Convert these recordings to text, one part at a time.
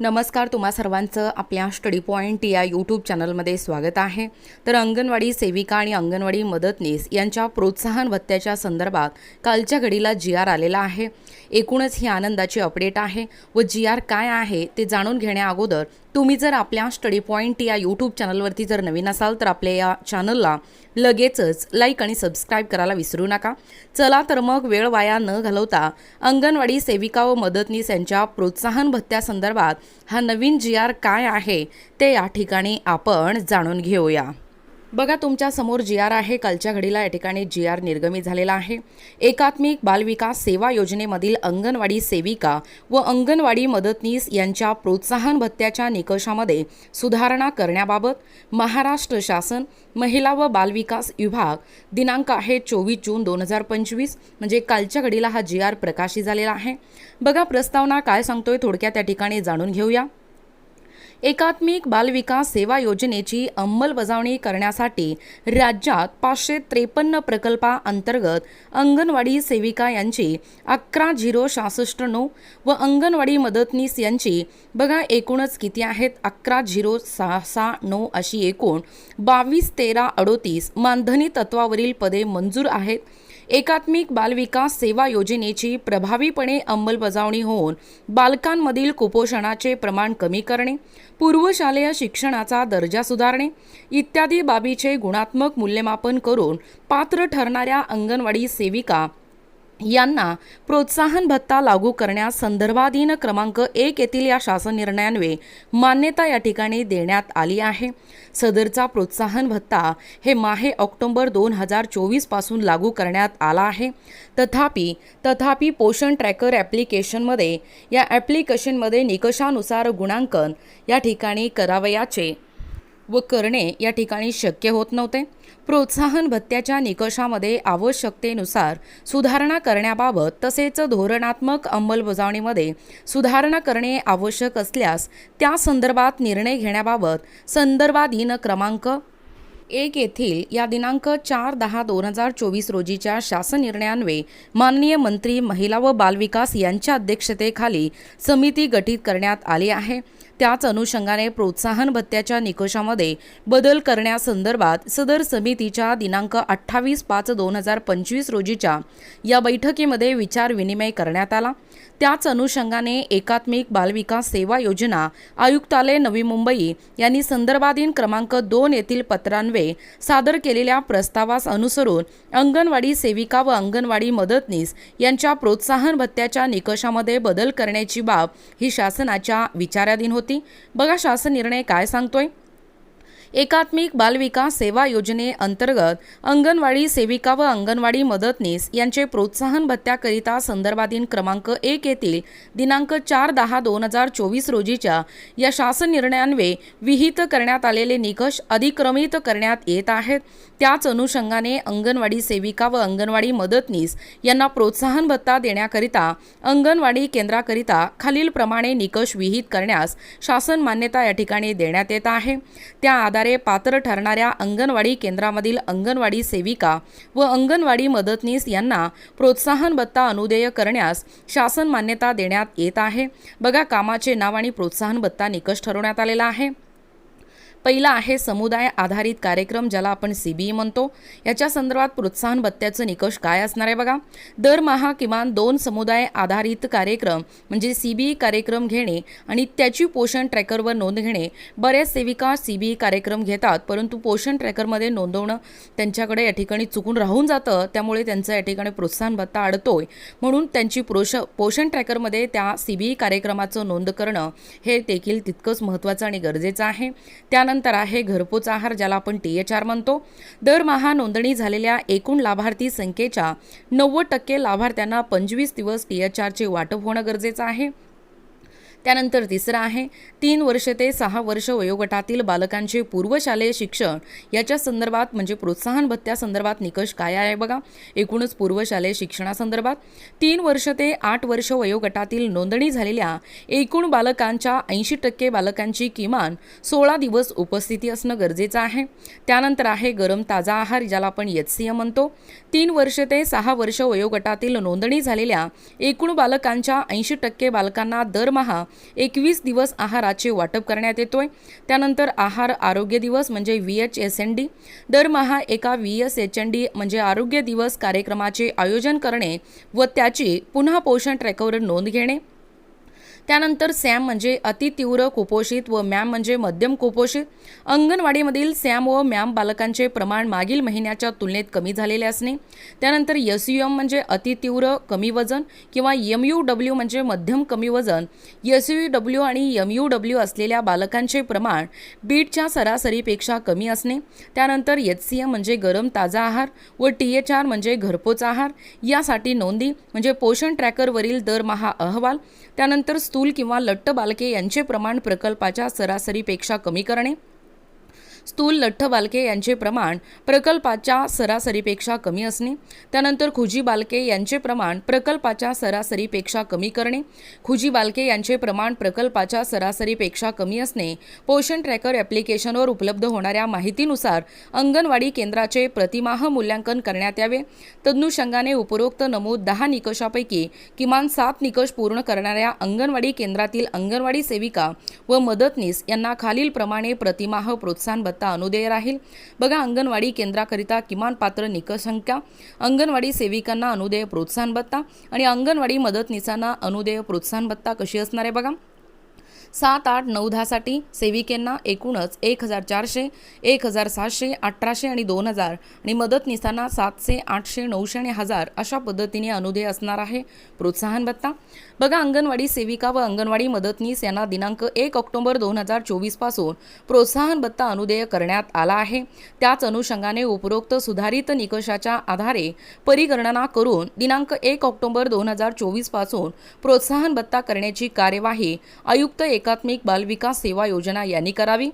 नमस्कार तुम्हा सर्वांचं आपल्या स्टडी पॉईंट या यूट्यूब चॅनलमध्ये स्वागत आहे. तर अंगणवाडी सेविका आणि अंगणवाडी मदतनीस यांच्या प्रोत्साहन भत्त्याच्या संदर्भात कालच्या घडीला जी आर आलेला आहे. एकूणच ही आनंदाची अपडेट आहे व जी आर काय आहे ते जाणून घेण्या अगोदर तुम्ही जर आपल्या स्टडी पॉईंट या यूट्यूब चॅनलवरती जर नवीन असाल तर आपल्या या चॅनलला लगेचच लाईक आणि सबस्क्राईब करायला विसरू नका. चला तर मग वेळ वाया न घालवता अंगणवाडी सेविका व मदतनीस यांच्या प्रोत्साहन भत्त्यासंदर्भात हा नवीन जी आर काय आहे ते या ठिकाणी आपण जाणून घेऊया. बघा तुमच्यासमोर जी आर आहे कालच्या घडीला या ठिकाणी जी आर निर्गमित झालेला आहे. एकात्मिक बालविकास सेवा योजनेमधील अंगणवाडी सेविका व अंगणवाडी मदतनीस यांच्या प्रोत्साहन भत्त्याच्या निकषामध्ये सुधारणा करण्याबाबत महाराष्ट्र शासन महिला व बालविकास विभाग दिनांक आहे चोवीस जून दोन हजार पंचवीस म्हणजे कालच्या घडीला हा जी आर प्रकाशित झालेला आहे. बघा प्रस्तावना काय सांगतोय थोडक्यात त्या ठिकाणी जाणून घेऊया. एकात्मिक बालविकास सेवा योजनेची अंमलबजावणी करण्यासाठी राज्यात पाचशे त्रेपन्न प्रकल्पाअंतर्गत अंगणवाडी सेविका यांची अकरा झिरो सहासष्ट नऊ व अंगणवाडी मदतनीस यांची बघा एकूणच किती आहेत अकरा झिरो सहा सहा नऊ अशी एकूण बावीस तेरा अडोतीस मानधनी तत्वावरील पदे मंजूर आहेत. एकात्मिक बालविकास सेवा योजनेची प्रभावीपणे अंमलबजावणी होऊन बालकांमधील कुपोषणाचे प्रमाण कमी करणे पूर्वशालेय शिक्षणाचा दर्जा सुधारणे इत्यादी बाबीचे गुणात्मक मूल्यमापन करून पात्र ठरणाऱ्या अंगणवाडी सेविका यांना प्रोत्साहन भत्ता लागू करण्यास संदर्भाधीन क्रमांक एक येथील या शासन निर्णयान्वये मान्यता या ठिकाणी देण्यात आली आहे. सदरचा प्रोत्साहन भत्ता हे माहे ऑक्टोबर दोन हजार चोवीसपासून लागू करण्यात आला आहे. तथापि तथापि पोषण ट्रॅकर ॲप्लिकेशनमध्ये या ॲप्लिकेशनमध्ये निकषानुसार गुणांकन या ठिकाणी करावयाचे व करणे या ठिकाणी शक्य होत नव्हते. प्रोत्साहन भत्त्याच्या निकषामध्ये आवश्यकतेनुसार सुधारणा करण्याबाबत तसेच धोरणात्मक अंमलबजावणीमध्ये सुधारणा करणे आवश्यक असल्यास त्या संदर्भात निर्णय घेण्याबाबत संदर्भाधीन क्रमांक एक येथील या दिनांक चार दहा दोन हजार चोवीस रोजीच्या शासन निर्णयान्वये माननीय मंत्री महिला व बालविकास यांच्या अध्यक्षतेखाली समिती गठीत करण्यात आली आहे. त्याच अनुषंगाने प्रोत्साहन भत्त्याच्या निकषामध्ये बदल करण्यासंदर्भात सदर समितीच्या दिनांक अठ्ठावीस पाच दोन हजार पंचवीस रोजीच्या या बैठकीमध्ये विचारविनिमय करण्यात आला. त्याच अनुषंगाने एकात्मिक बालविकास सेवा योजना आयुक्तालय नवी मुंबई यांनी संदर्भाधीन क्रमांक दोन येथील पत्रान्वये सादर केलेल्या प्रस्तावास अनुसरून अंगणवाडी सेविका व अंगणवाडी मदतनीस यांच्या प्रोत्साहन भत्त्याच्या निकषामध्ये बदल करण्याची बाब ही शासनाच्या विचाराधीन होती. बघा शासन निर्णय काय सांगतोय? एकात्मिक बालविकास सेवा योजनेअंतर्गत अंगणवाडी सेविका व अंगणवाडी मदतनीस यांचे प्रोत्साहन भत्त्याकरिता संदर्भाधीन क्रमांक एक येथील दिनांक चार दहा दोन हजार चोवीस रोजीच्या या शासन निर्णयान्वे विहित करण्यात आलेले निकष अधिक्रमित करण्यात येत आहेत. त्याच अनुषंगाने अंगणवाडी सेविका व अंगणवाडी मदतनीस यांना प्रोत्साहन भत्ता देण्याकरिता अंगणवाडी केंद्राकरिता खालीलप्रमाणे निकष विहित करण्यास शासन मान्यता या ठिकाणी देण्यात येत आहे. त्या आधारे पात्र ठरणाऱ्या अंगणवाडी केंद्रामधील अंगणवाडी सेविका व अंगणवाडी मदतनीस यांना प्रोत्साहन भत्ता अनुदेय करण्यास शासन मान्यता देण्यात येत आहे. बघा कामाचे नाव आणि प्रोत्साहन भत्ता निकष ठरवण्यात आलेला आहे. पहिला आहे समुदाय आधारित कार्यक्रम ज्याला आपण सी बी म्हणतो. याच्या संदर्भात प्रोत्साहन भत्त्याचं निकष काय असणार आहे बघा. दरमहा किमान दोन समुदाय आधारित कार्यक्रम म्हणजे सी बी कार्यक्रम घेणे आणि त्याची पोषण ट्रॅकरवर नोंद घेणे. बऱ्याच सेविका सी बी कार्यक्रम घेतात परंतु पोषण ट्रॅकरमध्ये नोंदवणं त्यांच्याकडे या ठिकाणी चुकून राहून जातं. त्यामुळे त्यांचं या ठिकाणी प्रोत्साहन भत्ता अडतोय. म्हणून त्यांची प्रोश पोषण ट्रॅकरमध्ये त्या सी बी कार्यक्रमाचं नोंद करणं हे देखील तितकंच महत्त्वाचं आणि गरजेचं आहे. त्यानंतर त्यानंतर आहे घरपोच आहार ज्याला आपण टी एच आर म्हणतो दरमहा नोंदणी झालेल्या एकूण लाभार्थी संख्येच्या नव्वद टक्के लाभार्थ्यांना पंचवीस दिवस टी एच आरचे वाटप होणं गरजेचं आहे. त्यानंतर तिसरं आहे तीन वर्ष ते सहा वर्ष वयोगटातील बालकांचे पूर्वशालेय शिक्षण. याच्या संदर्भात म्हणजे प्रोत्साहन भत्त्यासंदर्भात निकष काय आहे बघा? एकूणच पूर्वशालेय शिक्षणासंदर्भात तीन वर्ष ते आठ वर्ष वयोगटातील नोंदणी झालेल्या एकूण बालकांच्या ऐंशी टक्के बालकांची किमान सोळा दिवस उपस्थिती असणं गरजेचं आहे. त्यानंतर आहे गरम ताजा आहार ज्याला आपण यत्सिय म्हणतो. तीन वर्ष ते सहा वर्ष वयोगटातील नोंदणी झालेल्या एकूण बालकांच्या ऐंशी टक्के बालकांना दरमहा एकवीस दिवस आहाराचे वाटप करण्यात येतोय. त्यानंतर आहार आरोग्य दिवस म्हणजे V H S N D दरमहा एका V S H N D म्हणजे आरोग्य दिवस कार्यक्रमाचे आयोजन करणे व त्याची पुन्हा पोषण ट्रॅकवर नोंद घेणे. त्यानंतर सॅम म्हणजे अतितीव्र कुपोषित व मॅम म्हणजे मध्यम कुपोषित. अंगणवाडीमधील सॅम व मॅम बालकांचे प्रमाण मागील महिन्याच्या तुलनेत कमी झालेले असणे. त्यानंतर एस यू एम म्हणजे अतितीव्र कमी वजन किंवा एम यू डब्ल्यू म्हणजे मध्यम कमी वजन. एस यू डब्ल्यू आणि एम यू डब्ल्यू असलेल्या बालकांचे प्रमाण बीटच्या सरासरीपेक्षा कमी असणे. त्यानंतर एच सी एम म्हणजे गरम ताजा आहार व टी एच आर म्हणजे घरपोच आहार. यासाठी नोंदी म्हणजे पोषण ट्रॅकरवरील दरमहा अहवाल. त्यानंतर स्थूल किंवा लट्ट बालके यांचे प्रमाण प्रकल्पाच्या सरासरीपेक्षा कमी करणे? स्थूल लठ्ठ बालके यांचे प्रमाण प्रकल्पाच्या सरासरीपेक्षा कमी असणे त्यानंतर खुजी बालके यांचे प्रमाण प्रकल्पाच्या सरासरीपेक्षा कमी करणे खुजी बालके यांचे प्रमाण प्रकल्पाच्या सरासरीपेक्षा कमी असणे पोषण ट्रॅकर ॲप्लिकेशनवर उपलब्ध होणाऱ्या माहितीनुसार अंगणवाडी केंद्राचे प्रतिमाह मूल्यांकन करण्यात यावे. तदनुषंगाने उपरोक्त नमूद दहा निकषापैकी किमान सात निकष पूर्ण करणाऱ्या अंगणवाडी केंद्रातील अंगणवाडी सेविका व मदतनीस यांना खालीलप्रमाणे प्रतिमाह प्रोत्साहन भत्ता अनुदेय राहील. बघा अंगणवाडी केंद्राकरिता किमान पात्र निकष संख्या अंगणवाडी सेविकांना अनुदेय प्रोत्साहन भत्ता आणि अंगणवाडी मदतनीसांना अनुदेय प्रोत्साहन भत्ता कशी असणार आहे बघा. सात आठ नऊ दहासाठी सेविकेंना एकूणच एक हजार चारशे एक हजार सातशे अठराशे आणि दोन हजार. आणि मदतनीसांना सातशे आठशे नऊशे आणि हजार अशा पद्धतीने अनुदेय असणार आहे. प्रोत्साहन भत्ता. बघा अंगणवाडी सेविका व अंगणवाडी मदतनीस यांना दिनांक एक ऑक्टोबर दोन हजार चोवीसपासून प्रोत्साहन भत्ता अनुदेय करण्यात आला आहे. त्याच अनुषंगाने उपरोक्त सुधारित निकषाच्या आधारे परिगणना करून दिनांक एक ऑक्टोबर दोन हजार चोवीसपासून प्रोत्साहन भत्ता करण्याची कार्यवाही आयुक्त एक एकात्मिक बालविकास सेवा योजना यांनी करावी.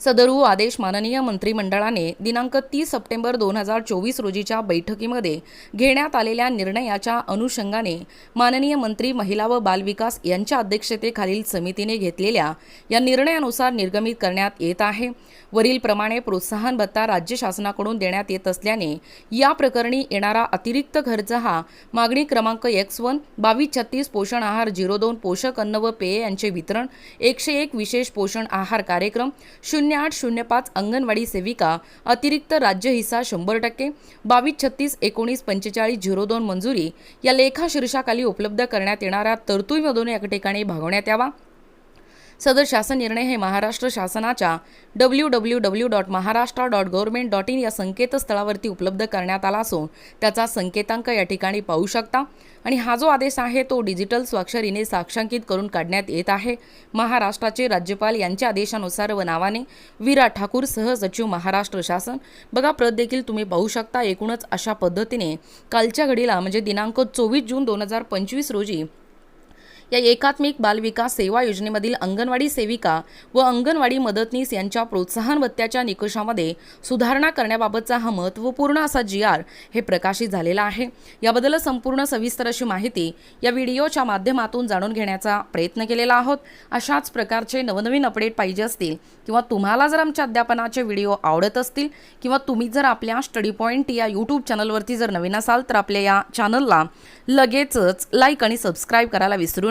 सदरू आदेश माननीय मंत्रिमंडळाने दिनांक तीस सप्टेंबर दोन हजार चोवीस रोजीच्या बैठकीमध्ये घेण्यात आलेल्या निर्णयाच्या अनुषंगाने माननीय मंत्री महिला व बालविकास यांच्या अध्यक्षतेखालील समितीने घेतलेल्या या निर्णयानुसार निर्गमित करण्यात येत आहे. वरीलप्रमाणे प्रोत्साहन भत्ता राज्य शासनाकडून देण्यात येत असल्याने या प्रकरणी येणारा अतिरिक्त खर्च हा मागणी क्रमांक एक्स वन बावीस छत्तीस पोषण आहार झिरो दोन पोषक अन्न व पेय यांचे वितरण एकशे एक विशेष पोषण आहार कार्यक्रम शून्य आठ शून्य पाच अंगणवाडी सेविका अतिरिक्त राज्य हिस्सा शंभर टक्के बावीस छत्तीस एकोणीस पंचेचाळीस झिरो दोन मंजुरी या लेखा शीर्षाखाली उपलब्ध करण्यात येणाऱ्या तरतुदीमधून एका ठिकाणी भागवण्यात यावा. सदर शासन निर्णय हे महाराष्ट्र शासनाच्या W W W dot Maharashtra dot government dot in या संकेतस्थळावरती उपलब्ध करण्यात आला असून त्याचा संकेतांक या ठिकाणी पाहू शकता. आणि हा जो आदेश आहे तो डिजिटल स्वाक्षरीने साक्षांकित करून काढण्यात येत आहे. महाराष्ट्राचे राज्यपाल यांच्या आदेशानुसार व नावाने विराट ठाकूर सहसचिव महाराष्ट्र शासन. बघा प्रत देखील तुम्ही पाहू शकता. एकूणच अशा पद्धतीने कालच्या घडीला म्हणजे दिनांक चोवीस जून दोन हजार पंचवीस रोजी या एकात्मिक बालविकास सेवा योजनेमधील अंगणवाडी सेविका व अंगणवाडी मदतनीस यांच्या प्रोत्साहन भत्त्याच्या निकषामध्ये सुधारणा करण्याबाबतचा हा महत्त्वपूर्ण असा जी आर हे प्रकाशित झालेला आहे. याबद्दल संपूर्ण सविस्तर अशी माहिती या व्हिडिओच्या माध्यमातून जाणून घेण्याचा प्रयत्न केलेला आहोत. अशाच प्रकारचे नवनवीन अपडेट पाहिजे असतील किंवा तुम्हाला जर आमच्या अध्यापनाचे व्हिडिओ आवडत असतील किंवा तुम्ही जर आपल्या स्टडी पॉईंट या यूट्यूब चॅनलवरती जर नवीन असाल तर आपल्या या चॅनलला लगेचच लाईक आणि सबस्क्राईब करायला विसरू